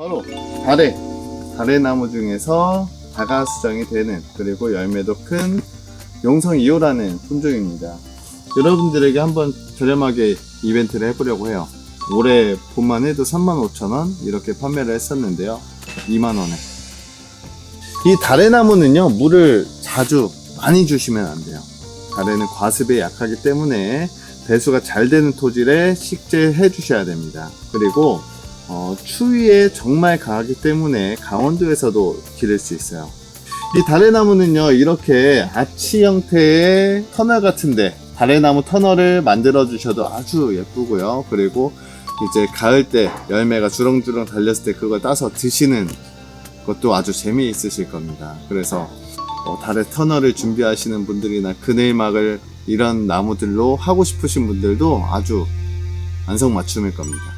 바로 다래 다래나무 중에서 다가 수정이 되는 그리고 열매도 큰 용성 2호라는 품종입니다. 여러분들에게 한번 저렴하게 이벤트를 해보려고 해요. 올해 봄만 해도 35,000원 이렇게 판매를 했었는데요. 2만원에. 이 다래나무는요, 물을 자주 많이 주시면 안 돼요. 다래는 과습에 약하기 때문에 배수가 잘 되는 토질에 식재해 주셔야 됩니다. 그리고 어, 추위에 정말 강하기 때문에 강원도에서도 기를 수 있어요. 이 다래나무는요, 이렇게 아치 형태의 터널 같은데, 다래나무 터널을 만들어 주셔도 아주 예쁘고요. 그리고 이제 가을 때 열매가 주렁주렁 달렸을 때 그걸 따서 드시는 것도 아주 재미있으실 겁니다. 그래서 어, 달의 터널을 준비하시는 분들이나 그늘막을 이런 나무들로 하고 싶으신 분들도 아주 안성맞춤일 겁니다.